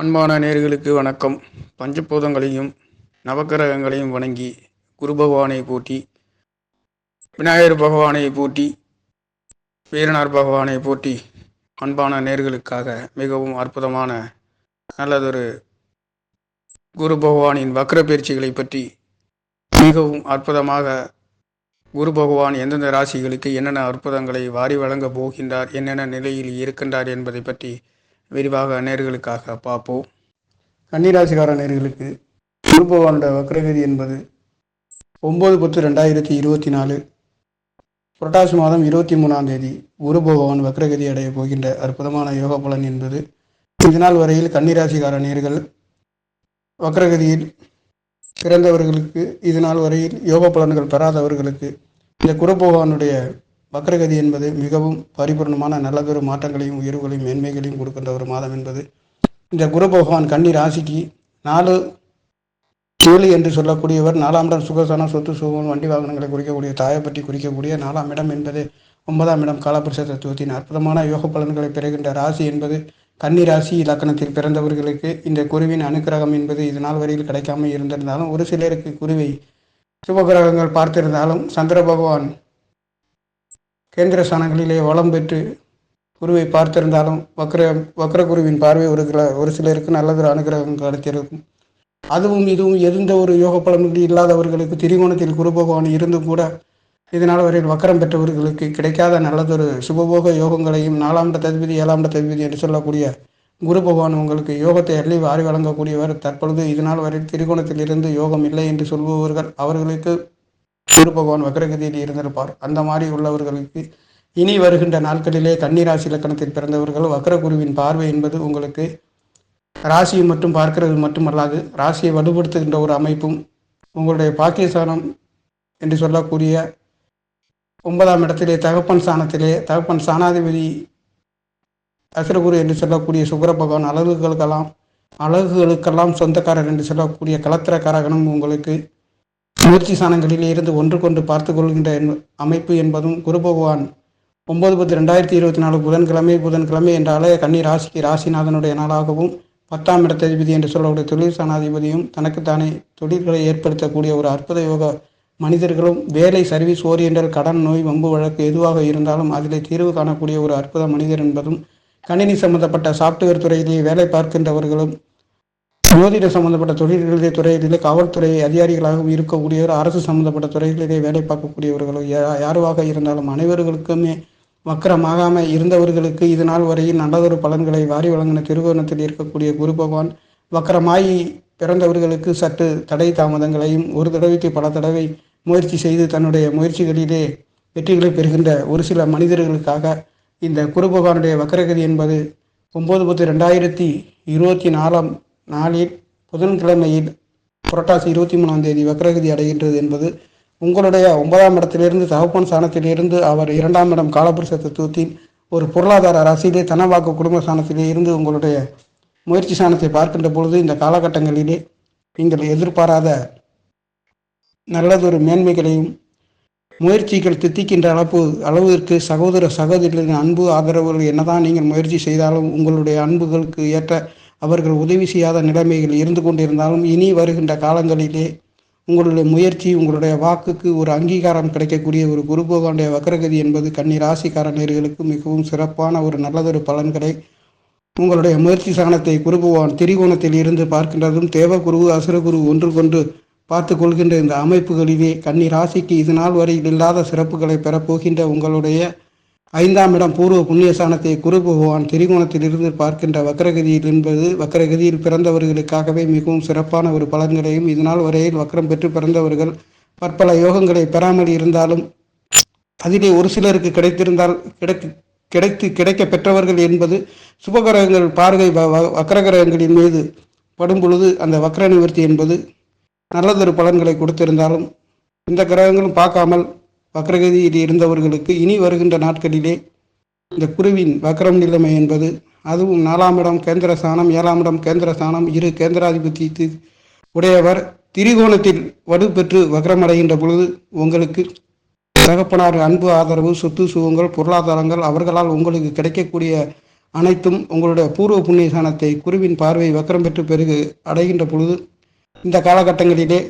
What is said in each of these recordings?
அன்பான நேர்களுக்கு வணக்கம். பஞ்சபூதங்களையும் நவக்கிரகங்களையும் வணங்கி குரு பகவானை போற்றி விநாயகர் பகவானை போட்டி வீரனார் பகவானை போட்டி அன்பான நேர்களுக்காக மிகவும் அற்புதமான நல்லதொரு குரு பகவானின் வக்ர பயிற்சிகளை பற்றி மிகவும் அற்புதமாக குரு பகவான் எந்தெந்த ராசிகளுக்கு என்னென்ன அற்புதங்களை வாரி வழங்கப் போகின்றார் என்னென்ன நிலையில் இருக்கின்றார் என்பதை பற்றி விரிவாக நேர்களுக்காக பார்ப்போம். கன்னிராசிக்கார நேர்களுக்கு குரு பகவானோட வக்ரகதி என்பது ஒம்பது பத்து ரெண்டாயிரத்தி இருபத்தி நாலு. புரட்டாசி மாதம் இருபத்தி மூணாம் தேதி குரு பகவான் வக்ரகதி அடைய போகின்ற அற்புதமான யோக பலன் என்பது இதனால் வரையில் கன்னிராசிக்கார நேர்கள் வக்ரகதியில் பிறந்தவர்களுக்கு இதனால் வரையில் யோக பலன்கள் பெறாதவர்களுக்கு இந்த குரு பகவானுடைய வக்ரகதி என்பது மிகவும் பரிபூர்ணமான நல்லதொரு மாற்றங்களையும் உயர்வுகளையும் மேன்மைகளையும் கொடுக்கின்ற ஒரு மாதம் என்பது. இந்த குரு பகவான் கன்னி ராசிக்கு நாலு ஏழு என்று சொல்லக்கூடியவர் நாலாம் இடம் சுகசனம் சொத்து சுகம் வண்டி வாகனங்களை குறிக்கக்கூடிய தாயை பற்றி குறிக்கக்கூடிய நாலாம் இடம் என்பது ஒன்பதாம் இடம் காலபுருஷ தத்துவத்தின் அற்புதமான யோக பலன்களை பெறுகின்ற ராசி என்பது கன்னி ராசி இலக்கணத்தில் பிறந்தவர்களுக்கு இந்த குருவின் அனுக்கிரகம் என்பது இது நாள் வரையில் கிடைக்காமல் இருந்திருந்தாலும் ஒரு சிலருக்கு குருவை சுபகிரகங்கள் பார்த்திருந்தாலும் சந்திர பகவான் கேந்திர ஸ்தானங்களிலே வளம் பெற்று குருவை பார்த்திருந்தாலும் வக்ர வக்ர குருவின் பார்வை ஒரு ஒரு சிலருக்கு நல்லதொரு அனுகிரகம் கிடைத்திருக்கும் அதுவும் இதுவும் எந்த ஒரு யோக பலன்கள் இல்லாதவர்களுக்கு திரிகோணத்தில் குரு பகவான் இருந்தும் கூட இதனால் வரையில் வக்கரம் பெற்றவர்களுக்கு கிடைக்காத நல்லதொரு சுபபோக யோகங்களையும் நாலாம் ததிபதி ஏழாம் ததிபதி என்று சொல்லக்கூடிய குரு பகவான் உங்களுக்கு யோகத்தை அள்ளி வாரி வழங்கக்கூடியவர். தற்பொழுது இதனால் வரை திரிகோணத்தில் இருந்து யோகம் இல்லை என்று சொல்பவர்கள் அவர்களுக்கு குரு பகவான் வக்ரகதியில் இருந்திருப்பார். அந்த மாதிரி உள்ளவர்களுக்கு இனி வருகின்ற நாட்களிலே கன்னிராசி இலக்கணத்தில் பிறந்தவர்கள் வக்ரகுருவின் பார்வை என்பது உங்களுக்கு ராசியை மட்டும் பார்க்கிறது மட்டுமல்லாது ராசியை வலுப்படுத்துகின்ற ஒரு அமைப்பும் உங்களுடைய பாக்கியஸ்தானம் என்று சொல்லக்கூடிய ஒன்பதாம் இடத்திலே தகப்பன் ஸ்தானத்திலே தகப்பன் சாணாதிபதி அசுரகுரு என்று சொல்லக்கூடிய சுக்கர பகவான் அழகுகளுக்கெல்லாம் அழகுகளுக்கெல்லாம் சொந்தக்காரர் என்று சொல்லக்கூடிய கலத்திரக்காரகனும் உங்களுக்கு முயற்சி சாணங்களில் இருந்து ஒன்று கொண்டு பார்த்து கொள்கின்ற அமைப்பு என்பதும் குரு பகவான் ஒன்பது பத்து ரெண்டாயிரத்தி இருபத்தி நாலு புதன்கிழமை புதன்கிழமை என்றாலே கன்னி ராசிக்கு ராசிநாதனுடைய நாளாகவும் பத்தாம் இடத்ததிபதி என்று சொல்லக்கூடிய தொழில் சாணாதிபதியும் தனக்குத்தானே தொழில்களை ஏற்படுத்தக்கூடிய ஒரு அற்புத யோக மனிதர்களும் வேலை சர்வீஸ் ஓரியண்டல் கடன் நோய் வம்பு வழக்கு எதுவாக இருந்தாலும் அதில் தீர்வு காணக்கூடிய ஒரு அற்புத மனிதர் என்பதும் கணினி சம்பந்தப்பட்ட சாப்ட்வேர் துறையிலேயே வேலை பார்க்கின்றவர்களும் ஜோதிட சம்பந்தப்பட்ட தொழில்களிலே துறைகளிலே காவல்துறை அதிகாரிகளாகவும் இருக்கக்கூடியவர் அரசு சம்பந்தப்பட்ட துறைகளிலே வேலை பார்க்கக்கூடியவர்களும் யாருவாக இருந்தாலும் அனைவர்களுக்குமே வக்கரமாகாமல் இருந்தவர்களுக்கு இது நாள் வரையில் நல்லதொரு பலன்களை வாரி வழங்கின திருவோணத்தில் இருக்கக்கூடிய குரு பகவான் வக்கரமாயி பிறந்தவர்களுக்கு சற்று தடை தாமதங்களையும் ஒரு தடவைக்கு பல தடவை முயற்சி செய்து தன்னுடைய முயற்சிகளிலே வெற்றிகளை பெறுகின்ற ஒரு சில மனிதர்களுக்காக இந்த குரு பகவானுடைய வக்கரகதி என்பது ஒம்பது பத்து ரெண்டாயிரத்தி இருபத்தி நாலாம் நாளில் புதன்கிழமையில் புரட்டாசி இருபத்தி மூணாம் தேதி வக்ரகதி அடைகின்றது என்பது உங்களுடைய ஒன்பதாம் இடத்திலிருந்து தகப்பன் ஸ்தானத்திலிருந்து அவர் இரண்டாம் இடம் காலபுருஷ தத்துவத்தின் ஒரு பொருளாதார ராசியிலே தனவாக்கு குடும்ப ஸ்தானத்திலே இருந்து உங்களுடைய முயற்சி ஸ்தானத்தை பார்க்கின்ற பொழுது இந்த காலகட்டங்களிலே நீங்கள் எதிர்பாராத நல்லதொரு மேன்மைகளையும் முயற்சிகள் தித்திக்கின்ற அளவு அளவிற்கு சகோதர சகோதரிகளின் அன்பு ஆதரவுகள் என்னதான் நீங்கள் முயற்சி செய்தாலும் உங்களுடைய அன்புகளுக்கு ஏற்ற அவர்கள் உதவி செய்யாத நிலைமைகள் இருந்து கொண்டிருந்தாலும் இனி வருகின்ற காலங்களிலே உங்களுடைய முயற்சி உங்களுடைய வாக்குக்கு ஒரு அங்கீகாரம் கிடைக்கக்கூடிய ஒரு குரு பகவானுடைய வக்ரகதி என்பது கன்னி ராசிக்காரர்களுக்கு மிகவும் சிறப்பான ஒரு நல்லதொரு பலன்களை உங்களுடைய முயற்சி சாணத்தை குரு பகவான் திரிகோணத்தில் இருந்து பார்க்கின்றதும் தேவகுரு அசுரகுரு ஒன்று கொண்டு பார்த்து கொள்கின்ற இந்த அமைப்புகளிலே கன்னி ராசிக்கு இது நாள் வரையில் இல்லாத சிறப்புகளை பெறப்போகின்ற உங்களுடைய ஐந்தாம் இடம் பூர்வ புண்ணியசானத்தை குரு பகவான் திரிகோணத்தில் இருந்து பார்க்கின்ற வக்கரகதியில் என்பது வக்கரகதியில் பிறந்தவர்களுக்காகவே மிகவும் சிறப்பான ஒரு பலன்களையும் இதனால் வரையில் வக்கரம் பெற்று பிறந்தவர்கள் பற்பல யோகங்களை பெறாமல் இருந்தாலும் அதிலே ஒரு சிலருக்கு கிடைத்திருந்தால் கிடைத்து கிடைத்து கிடைக்க பெற்றவர்கள் என்பது சுபகிரகங்கள் பார்வை வக்கரகிரகங்களின் மீது படும் பொழுது அந்த வக்கர நிவர்த்தி என்பது நல்லதொரு பலன்களை கொடுத்திருந்தாலும் இந்த கிரகங்களும் பார்க்காமல் வக்ரகதியில் இருந்தவர்களுக்கு இனி வருகின்ற நாட்களிலே இந்த குருவின் வக்ரம் நிலைமை என்பது அதுவும் நாலாம் இடம் கேந்திர சாணம் ஏழாம் இடம் கேந்திர சாணம் இரு கேந்திராதிபதி உடையவர் திரிகோணத்தில் வலுப்பெற்று வக்கரம் அடைகின்ற பொழுது உங்களுக்கு தகப்பனார் அன்பு ஆதரவு சொத்து சுகங்கள் பொருளாதாரங்கள் அவர்களால் உங்களுக்கு கிடைக்கக்கூடிய அனைத்தும் உங்களுடைய பூர்வ புண்ணிய சாணத்தை குருவின் பார்வை வக்கரம் பெற்று பெருகு அடைகின்ற பொழுது இந்த காலகட்டங்களிலே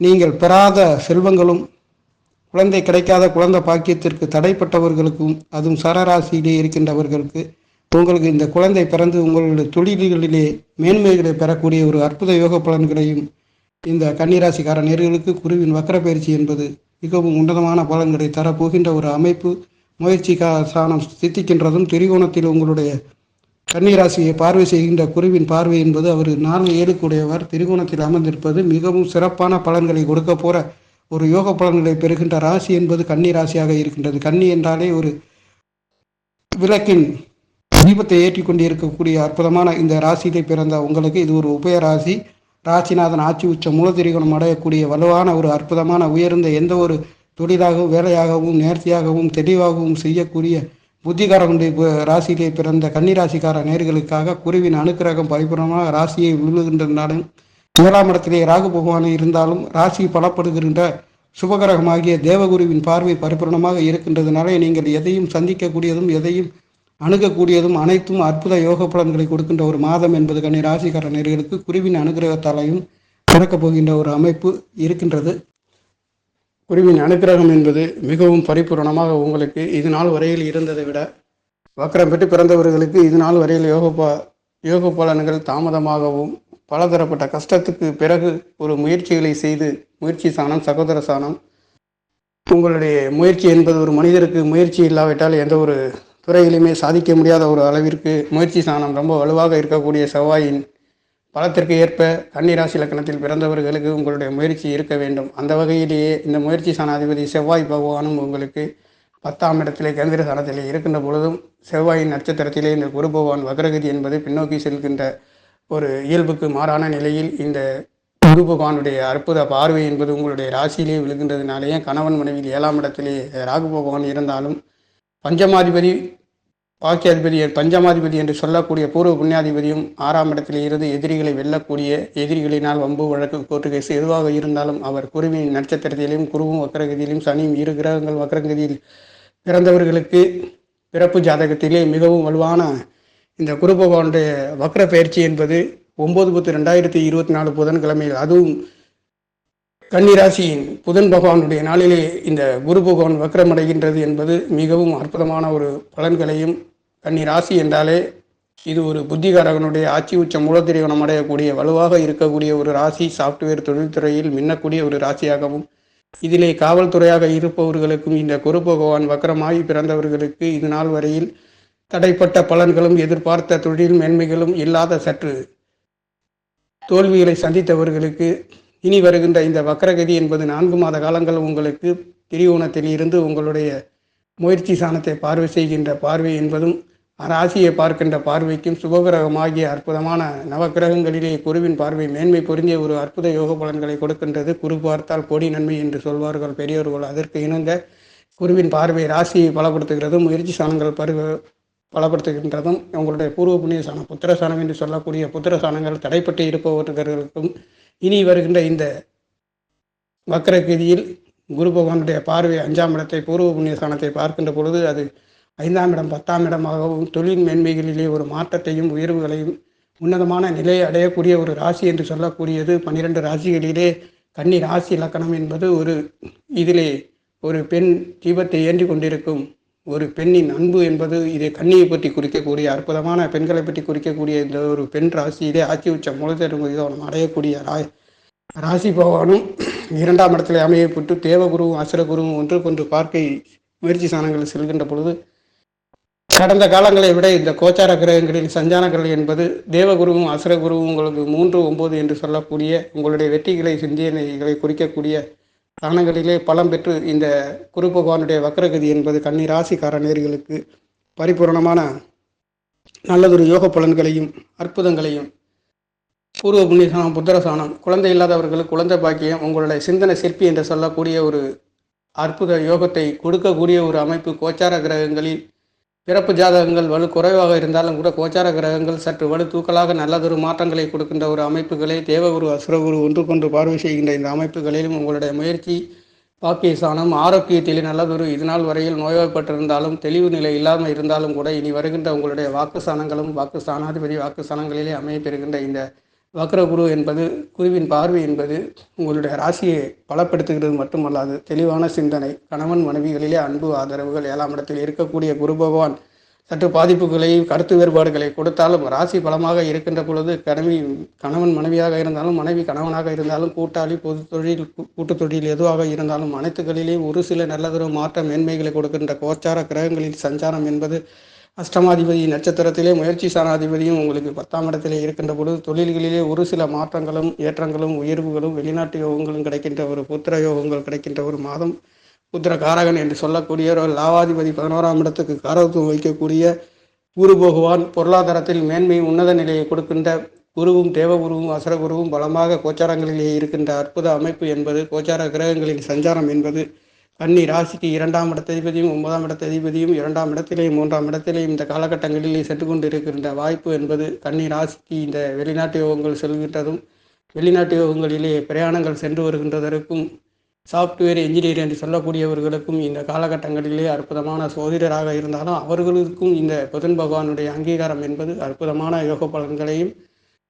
நீங்கள் பெறாத செல்வங்களும் குழந்தை கிடைக்காத குழந்தை பாக்கியத்திற்கு தடைப்பட்டவர்களுக்கும் அதுவும் சரராசியிலே இருக்கின்றவர்களுக்கு உங்களுக்கு இந்த குழந்தை பிறந்து உங்களுடைய தொழில்களிலே மேன்மைகளை பெறக்கூடிய ஒரு அற்புத யோக பலன்களையும் இந்த கன்னிராசிக்கார நேர்களுக்கு குருவின் வக்கர பயிற்சி என்பது மிகவும் உன்னதமான பலன்களை தரப்போகின்ற ஒரு அமைப்பு. முயற்சி கா சாணம் சித்திக்கின்றதும் திரிகோணத்தில் உங்களுடைய கன்னிராசியை பார்வை செய்கின்ற குருவின் பார்வை என்பது அவர் நான்கு ஏழுக்குடையவர் திரிகோணத்தில் அமர்ந்திருப்பது மிகவும் சிறப்பான பலன்களை கொடுக்க போகிற ஒரு யோக பலன்களை பெறுகின்ற ராசி என்பது கன்னி ராசியாக இருக்கின்றது. கன்னி என்றாலே ஒரு விளக்கின் தீபத்தை ஏற்றி கொண்டு இருக்கக்கூடிய அற்புதமான இந்த ராசியிலே பிறந்த உங்களுக்கு இது ஒரு உபய ராசி. ராசிநாதன் ஆட்சி உச்ச மூலத்திரிகோணம் அடையக்கூடிய வலுவான ஒரு அற்புதமான உயர்ந்த எந்த ஒரு தொழிலாகவும் வேலையாகவும் நேர்த்தியாகவும் தெளிவாகவும் செய்யக்கூடிய புத்திகாரனுடைய ராசியிலே பிறந்த கன்னிராசிக்கார நேர்களுக்காக குருவின் அனுக்கிரகம் பரிபூர்ணமாக ராசியை விழுகின்றனாலும் ஏழாம் இடத்திலே ராகு பகவான் இருந்தாலும் ராசி பலப்படுகின்ற சுபகரகமாகிய தேவகுருவின் பார்வை பரிபூர்ணமாக இருக்கின்றதுனாலே நீங்கள் எதையும் சந்திக்கக்கூடியதும் எதையும் அணுகக்கூடியதும் அனைத்தும் அற்புத யோக பலன்களை கொடுக்கின்ற ஒரு மாதம் என்பது கன்னி ராசிக்கார நேர்களுக்கு குருவின் அனுகிரகத்தாலையும் பிறக்கப் போகின்ற ஒரு அமைப்பு இருக்கின்றது. குருவின் அனுக்கிரகம் என்பது மிகவும் பரிபூரணமாக உங்களுக்கு இது நாள் வரையில் இருந்ததை விட வக்கரம் பெற்று பிறந்தவர்களுக்கு இது நாள் வரையில் யோக ப யோக பலன்கள் தாமதமாகவும் பலதரப்பட்ட கஷ்டத்துக்கு பிறகு ஒரு முயற்சிகளை செய்து முயற்சி சாணம் சகோதர சாணம். உங்களுடைய முயற்சி என்பது ஒரு மனிதருக்கு முயற்சி இல்லாவிட்டால் எந்த ஒரு துறையிலுமே சாதிக்க முடியாத ஒரு அளவிற்கு முயற்சி சாணம் ரொம்ப வலுவாக இருக்கக்கூடிய செவ்வாயின் பலத்திற்கு ஏற்ப கன்னிராசி லக்கணத்தில் பிறந்தவர்களுக்கு உங்களுடைய முயற்சி இருக்க வேண்டும். அந்த வகையிலேயே இந்த முயற்சி சாணாதிபதி செவ்வாய் பகவானும் உங்களுக்கு பத்தாம் இடத்திலே கேந்திர சாணத்திலே இருக்கின்ற பொழுதும் செவ்வாயின் நட்சத்திரத்திலே இந்த குரு பகவான் வக்ரகதி என்பது பின்னோக்கி செல்கின்ற ஒரு இயல்புக்கு மாறான நிலையில் இந்த குரு பகவானுடைய அற்புத பார்வை என்பது உங்களுடைய ராசியிலே விழுகின்றதுனாலேயே கணவன் மனைவியில் ஏழாம் இடத்திலே ராகு பகவான் இருந்தாலும் பஞ்சமாதிபதி பாக்கியாதிபதி பஞ்சமாதிபதி என்று சொல்லக்கூடிய பூர்வ புண்ணியாதிபதியும் ஆறாம் இடத்தில் இருந்து எதிரிகளை வெல்லக்கூடிய எதிரிகளினால் வம்பு வழக்கு கோர்ட்டு கேஸ் எதுவாக இருந்தாலும் அவர் குருவின் நட்சத்திரத்திலையும் குருவும் வக்கரகதியிலும் சனியும் இரு கிரகங்கள் வக்கரகதியில் பிறந்தவர்களுக்கு பிறப்பு ஜாதகத்திலே மிகவும் வலுவான இந்த குரு பகவானுடைய வக்ர பயிற்சி என்பது ஒன்பது பத்து ரெண்டாயிரத்தி இருபத்தி நாலு புதன்கிழமையில் அதுவும் கன்னிராசியின் புதன் பகவானுடைய நாளிலே இந்த குரு பகவான் வக்ரமடைகின்றது என்பது மிகவும் அற்புதமான ஒரு பலன்களையும் கன்னிராசி என்றாலே இது ஒரு புத்திகாரகனுடைய ஆட்சி உச்ச மூலத்திரிகோணம் அடையக்கூடிய வலுவாக இருக்கக்கூடிய ஒரு ராசி. சாஃப்ட்வேர் தொழில்துறையில் மின்னக்கூடிய ஒரு ராசியாகவும் இதிலே காவல்துறையாக இருப்பவர்களுக்கும் இந்த குரு பகவான் வக்ரமாகி பிறந்தவர்களுக்கு இது நாள் வரையில் தடைப்பட்ட பலன்களும் எதிர்பார்த்த தொழில் மேன்மைகளும் இல்லாத சற்று தோல்விகளை சந்தித்தவர்களுக்கு இனி வருகின்ற இந்த வக்ரகதி என்பது நான்கு மாத காலங்கள் உங்களுக்கு திரிகோணத்தில் இருந்து உங்களுடைய முயற்சி சாணத்தை பார்வை செய்கின்ற பார்வை என்பதும் ராசியை பார்க்கின்ற பார்வைக்கும் சுபகிரகமாகிய அற்புதமான நவக்கிரகங்களிலே குருவின் பார்வை மேன்மை பொருந்திய ஒரு அற்புத யோக பலன்களை கொடுக்கின்றது. குரு பார்த்தால் கொடி நன்மை என்று சொல்வார்கள் பெரியவர்கள் அதற்கு இணங்க குருவின் பார்வை ராசியை பலப்படுத்துகிறதும் முயற்சி சாணங்கள் பருவ பலப்படுத்துகின்றதும் உங்களுடைய பூர்வ புண்ணிய சாணம் புத்திரசாணம் என்று சொல்லக்கூடிய புத்திர சாணங்கள் தடைப்பட்டு இருப்பவர்களுக்கும் இனி வருகின்ற இந்த வக்கரகதியில் குரு பகவானுடைய பார்வை அஞ்சாம் இடத்தை பூர்வ புண்ணிய சாணத்தை பார்க்கின்ற பொழுது அது ஐந்தாம் இடம் பத்தாம் இடமாகவும் தொழில் மேன்மைகளிலே ஒரு மாற்றத்தையும் உயர்வுகளையும் உன்னதமான நிலையை அடையக்கூடிய ஒரு ராசி என்று சொல்லக்கூடியது. பன்னிரண்டு ராசிகளிலே கன்னி ராசி இலக்கணம் என்பது ஒரு இதிலே ஒரு பெண் தீபத்தை ஏந்தி கொண்டிருக்கும் ஒரு பெண்ணின் அன்பு என்பது இதை கண்ணியை பற்றி குறிக்கக்கூடிய அற்புதமான பெண்களை பற்றி குறிக்கக்கூடிய இந்த ஒரு பெண் ராசியிலே ஆட்சி உச்ச மூலத்தெருங்கு அடையக்கூடிய ரா ராசி பகவானும் இரண்டாம் இடத்துல அமையப்பட்டு தேவகுருவும் அசுரகுருவும் ஒன்றுக்கொன்று பார்க்கை முயற்சி சாணங்கள் செல்கின்ற பொழுது கடந்த காலங்களை விட இந்த கோச்சார கிரகங்களில் சஞ்சானங்கள் என்பது தேவகுருவும் அசுரகுருவும் உங்களுக்கு மூன்று ஒன்பது என்று சொல்லக்கூடிய உங்களுடைய வெற்றிகளை சிந்தனைகளை குறிக்கக்கூடிய ஸ்தானங்களிலே பலம் பெற்று இந்த குரு பகவானுடைய வக்ரகதி என்பது கன்னி ராசிக்கார நேர்களுக்கு பரிபூரணமான நல்லதொரு யோக பலன்களையும் அற்புதங்களையும் பூர்வ புண்ணியசானம் புத்திரசானம் குழந்தை இல்லாதவர்களுக்கு குழந்தை பாக்கியம் உங்களுடைய சிந்தனை சிற்பி என்று சொல்லக்கூடிய ஒரு அற்புத யோகத்தை கொடுக்கக்கூடிய ஒரு அமைப்பு கோச்சார கிரகங்களில் பிறப்பு ஜாதகங்கள் வலு குறைவாக இருந்தாலும் கூட கோச்சார கிரகங்கள் சற்று வலு தூக்கலாக நல்லதொரு மாற்றங்களை கொடுக்கின்ற ஒரு அமைப்புகளை தேவகுரு அசுரகுரு ஒன்றுக்கொன்று பார்வை செய்கின்ற இந்த அமைப்புகளிலும் உங்களுடைய முயற்சி பாக்கியசானம் ஆரோக்கியத்திலே நல்லதொரு இதுநாள் வரையில் நோய்வாய்ப்பட்டிருந்தாலும் தெளிவு நிலை இல்லாமல் இருந்தாலும் கூட இனி வருகின்ற உங்களுடைய வாக்குஸ்தானங்களும் வாக்கு ஸ்தானாதிபதி வாக்குஸ்தானங்களிலே அமைய பெறுகின்ற இந்த வக்ரகுரு என்பது குருவின் பார்வை என்பது உங்களுடைய ராசியை பலப்படுத்துகிறது மட்டுமல்லாது தெளிவான சிந்தனை கணவன் மனைவிகளிலே அன்பு ஆதரவுகள் ஏழாம் இடத்தில் இருக்கக்கூடிய குரு பகவான் சற்று பாதிப்புகளை கருத்து வேறுபாடுகளை கொடுத்தாலும் ராசி பலமாக இருக்கின்ற பொழுது கணவி கணவன் மனைவியாக இருந்தாலும் மனைவி கணவனாக இருந்தாலும் கூட்டாளி பொது தொழில் கூ- கூட்டுத் தொழில் எதுவாக இருந்தாலும் அனைத்துகளிலேயும் ஒரு சில நல்லதொரு மாற்ற மேன்மைகளை கொடுக்கின்ற கோச்சார கிரகங்களில் சஞ்சாரம் என்பது அஷ்டமாதிபதி நட்சத்திரத்திலே முயற்சி சாணாதிபதியும் உங்களுக்கு பத்தாம் இடத்திலே இருக்கின்ற பொழுது தொழில்களிலே ஒரு சில மாற்றங்களும் ஏற்றங்களும் உயர்வுகளும் வெளிநாட்டு யோகங்களும் கிடைக்கின்ற ஒரு புத்திர யோகங்கள் கிடைக்கின்ற ஒரு மாதம். புத்திர காரகன் என்று சொல்லக்கூடிய ஒரு லாவாதிபதி பதினோராம் இடத்துக்கு காரகத்துவம் வைக்கக்கூடிய குரு பகவான். பொருளாதாரத்தில் மேன்மை உன்னத நிலையை கொடுக்கின்ற குருவும் தேவகுருவும் அசரகுருவும் பலமாக கோச்சாரங்களிலே இருக்கின்ற அற்புத அமைப்பு என்பது கோச்சார கிரகங்களின் சஞ்சாரம் என்பது கன்னி ராசிக்கு இரண்டாம் இடத்ததிபதியும் ஒன்பதாம் இடத்ததிபதியும் இரண்டாம் இடத்திலேயும் மூன்றாம் இடத்திலேயும் இந்த காலகட்டங்களில் சென்று கொண்டு இருக்கின்ற வாய்ப்பு என்பது கன்னி ராசிக்கு இந்த வெளிநாட்டு யோகங்கள் செல்கின்றதும் வெளிநாட்டு யோகங்களிலே பிரயாணங்கள் சென்று வருகின்றதற்கும் சாஃப்ட்வேர் இன்ஜினியர் என்று சொல்லக்கூடியவர்களுக்கும் இந்த காலகட்டங்களிலே அற்புதமான சோதிடராக இருந்தாலும் அவர்களுக்கும் இந்த புதன் பகவானுடைய அங்கீகாரம் என்பது அற்புதமான யோக பலன்களையும்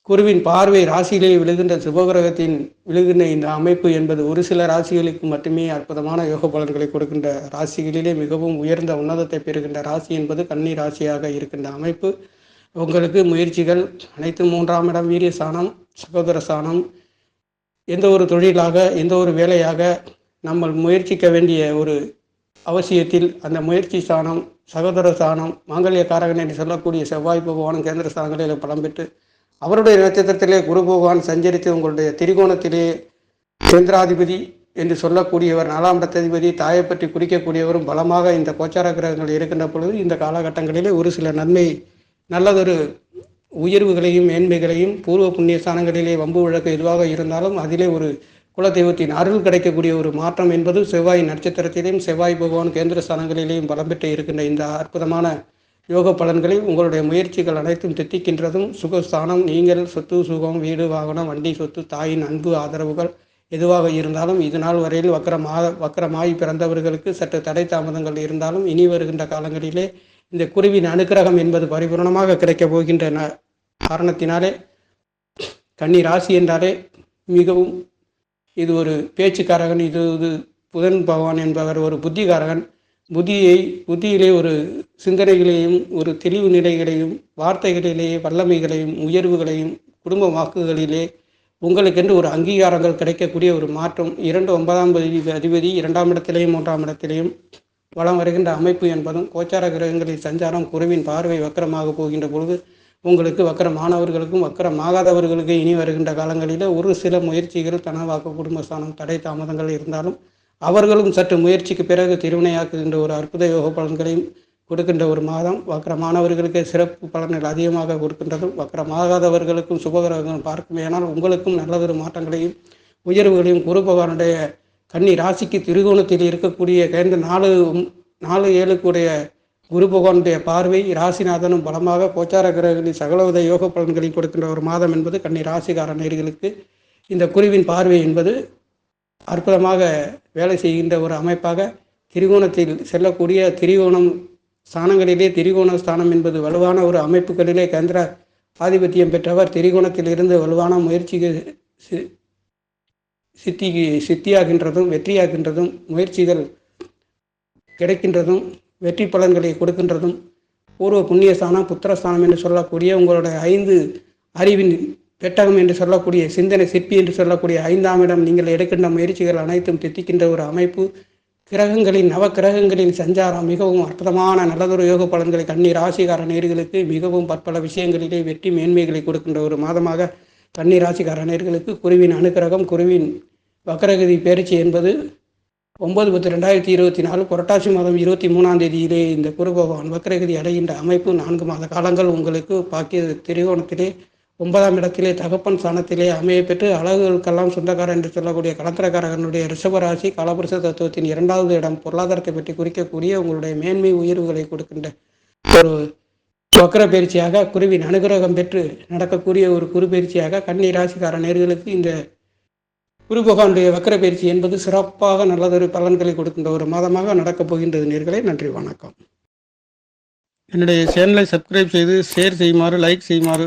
குருவின் பார்வை ராசியிலே விழுகின்ற சுபகிரகத்தின் விழுகின்ற இந்த அமைப்பு என்பது ஒரு சில ராசிகளுக்கு மட்டுமே அற்புதமான யோக பலன்களை கொடுக்கின்ற ராசிகளிலே மிகவும் உயர்ந்த உன்னதத்தை பெறுகின்ற ராசி என்பது கன்னி ராசியாக இருக்கின்ற அமைப்பு. உங்களுக்கு முயற்சிகள் அனைத்து மூன்றாம் இடம் வீரிய சாணம் சகோதர சாணம் எந்த ஒரு தொழிலாக எந்த ஒரு வேலையாக நம்ம முயற்சிக்க வேண்டிய ஒரு அவசியத்தில் அந்த முயற்சி ஸ்தானம் சகோதர ஸ்தானம் மாங்கல்ய காரகன் என்று சொல்லக்கூடிய செவ்வாய் பகவானும் கேந்திர ஸ்தானங்களில் பலம் பெற்று அவருடைய நட்சத்திரத்திலே குரு பகவான் சஞ்சரித்து உங்களுடைய திரிகோணத்திலே சந்திராதிபதி என்று சொல்லக்கூடியவர் நாலாம் இடத்ததிபதி தாயை பற்றி குறிக்கக்கூடியவரும் பலமாக இந்த கோச்சார கிரகங்கள் இருக்கின்ற பொழுது இந்த காலகட்டங்களிலே ஒரு சில நன்மை நல்லதொரு உயர்வுகளையும் மேன்மைகளையும் பூர்வ புண்ணிய ஸ்தானங்களிலே வம்பு வழக்கு எதுவாக இருந்தாலும் அதிலே ஒரு குலதெய்வத்தின் அருள் கிடைக்கக்கூடிய ஒரு மாற்றம் என்பது செவ்வாய் நட்சத்திரத்திலேயும் செவ்வாய் பகவான் கேந்திர ஸ்தானங்களிலேயும் பலம் பெற்று இருக்கின்ற இந்த அற்புதமான யோக பலன்களை உங்களுடைய முயற்சிகள் அனைத்தும் தித்திக்கின்றதும் சுகஸ்தானம் நீங்கள் சொத்து சுகம் வீடு வாகனம் வண்டி சொத்து தாயின் அன்பு ஆதரவுகள் எதுவாக இருந்தாலும் இது நாள் வரையில் வக்கரமா வக்கரமாய் பிறந்தவர்களுக்கு சற்று தடை தாமதங்கள் இருந்தாலும் இனி வருகின்ற காலங்களிலே இந்த குருவின் அனுக்கிரகம் என்பது பரிபூரணமாக கிடைக்கப் போகின்ற காரணத்தினாலே கன்னி ராசி என்றாலே மிகவும் இது ஒரு பேச்சுக்காரகன் இது இது புதன் பகவான் என்பவர் ஒரு புத்திகாரகன். புதியை புத்தியிலே ஒரு சிந்தனைகளையும் ஒரு தெளிவு நிலைகளையும் வார்த்தைகளிலேயே வல்லமைகளையும் உயர்வுகளையும் குடும்ப வாக்குகளிலே உங்களுக்கென்று ஒரு அங்கீகாரங்கள் கிடைக்கக்கூடிய ஒரு மாற்றம். இரண்டு ஒன்பதாம் அதிபதி அதிபதி இரண்டாம் இடத்திலேயும் மூன்றாம் இடத்திலேயும் வலம் வருகின்ற அமைப்பு என்பதும் கோச்சார கிரகங்களின் சஞ்சாரம் குருவின் பார்வை வக்கரமாக போகின்ற பொழுது உங்களுக்கு வக்கரமானவர்களுக்கும் வக்கரமாகாதவர்களுக்கும் இனி வருகின்ற காலங்களில் ஒரு சில முயற்சிகள் தனவாக்கு குடும்பஸ்தானம் தடை தாமதங்கள் இருந்தாலும் அவர்களும் சற்று முயற்சிக்கு பிறகு திருவினையாக்குகின்ற ஒரு அற்புத யோக பலன்களையும் கொடுக்கின்ற ஒரு மாதம். வக்கரமானவர்களுக்கு சிறப்பு பலன்கள் அதிகமாக கொடுக்கின்றதும் வக்கரமாகாதவர்களுக்கும் சுபகிரகங்கள் பார்க்குமேயானால் உங்களுக்கும் நல்லதொரு மாற்றங்களையும் உயர்வுகளையும் குரு பகவானுடைய கன்னி ராசிக்கு திருகோணத்தில் இருக்கக்கூடிய கேந்திர நாலு நாலு ஏழுக்குடைய குரு பகவானுடைய பார்வை ராசிநாதனும் பலமாக கோச்சார கிரகங்களின் சகலவித யோக பலன்களையும் கொடுக்கின்ற ஒரு மாதம் என்பது கன்னி ராசிகார நேர்களுக்கு இந்த குருவின் பார்வை என்பது அற்புதமாக வேலை செய்கின்ற ஒரு அமைப்பாக திரிகோணத்தில் செல்லக்கூடிய திரிகோணம் ஸ்தானங்களிலே திரிகோண ஸ்தானம் என்பது வலுவான ஒரு அமைப்புகளிலே கேந்திர ஆதிபத்தியம் பெற்றவர் திரிகோணத்தில் இருந்து வலுவான முயற்சிக்கு சி- சித்தி சித்தியாகின்றதும் வெற்றியாகின்றதும் முயற்சிகள் கிடைக்கின்றதும் வெற்றி பலன்களை கொடுக்கின்றதும் பூர்வ புண்ணியஸ்தானம் புத்திரஸ்தானம் என்று சொல்லக்கூடிய உங்களுடைய ஐந்து அறிவின் பெட்டகம் என்று சொல்லக்கூடிய சிந்தனை சிற்பி என்று சொல்லக்கூடிய ஐந்தாம் இடம் நீங்கள் எடுக்கின்ற முயற்சிகள் அனைத்தும் தித்திக்கின்ற ஒரு அமைப்பு. கிரகங்களின் நவ கிரகங்களின் சஞ்சாரம் மிகவும் அற்புதமான நல்லதொரு யோக பலன்களை கண்ணீர் ராசிகார நேர்களுக்கு மிகவும் பற்பல விஷயங்களிலே வெற்றி மேன்மைகளை கொடுக்கின்ற ஒரு மாதமாக கண்ணீர் ராசிகார நேர்களுக்கு குருவின் அனுக்கிரகம் குருவின் வக்கரகதி பேரிச்சி என்பது ஒன்பது பத்து ரெண்டாயிரத்தி இருபத்தி நாலு புரட்டாசி மாதம் இருபத்தி மூணாம் தேதியிலே இந்த குரு பகவான் வக்கரகதி அடைகின்ற அமைப்பு நான்கு மாத காலங்கள் உங்களுக்கு பாக்கிய திரிகோணத்திலே ஒன்பதாம் இடத்திலே தகப்பன் ஸ்தானத்திலே அமைய பெற்று அழகுகளுக்கெல்லாம் சொந்தக்காரன் என்று சொல்லக்கூடிய கலத்திரக்காரகனுடைய ரிஷபராசி கலபுருஷ தத்துவத்தின் இரண்டாவது இடம் பொருளாதாரத்தை பற்றி குறிக்கக்கூடிய உங்களுடைய மேன்மை உயர்வுகளை கொடுக்கின்ற ஒரு வக்கர பயிற்சியாக குருவின் அனுகிரகம் பெற்று நடக்கக்கூடிய ஒரு குரு பயிற்சியாக கன்னி ராசிக்கார நேர்களுக்கு இந்த குரு பகவானுடைய வக்கர பயிற்சி என்பது சிறப்பாக நல்லதொரு பலன்களை கொடுக்கின்ற ஒரு மாதமாக நடக்கப் போகின்றது நேர்களை. நன்றி வணக்கம். என்னுடைய சேனலை சப்ஸ்கிரைப் செய்து ஷேர் செய்யுமாறு லைக் செய்யுமாறு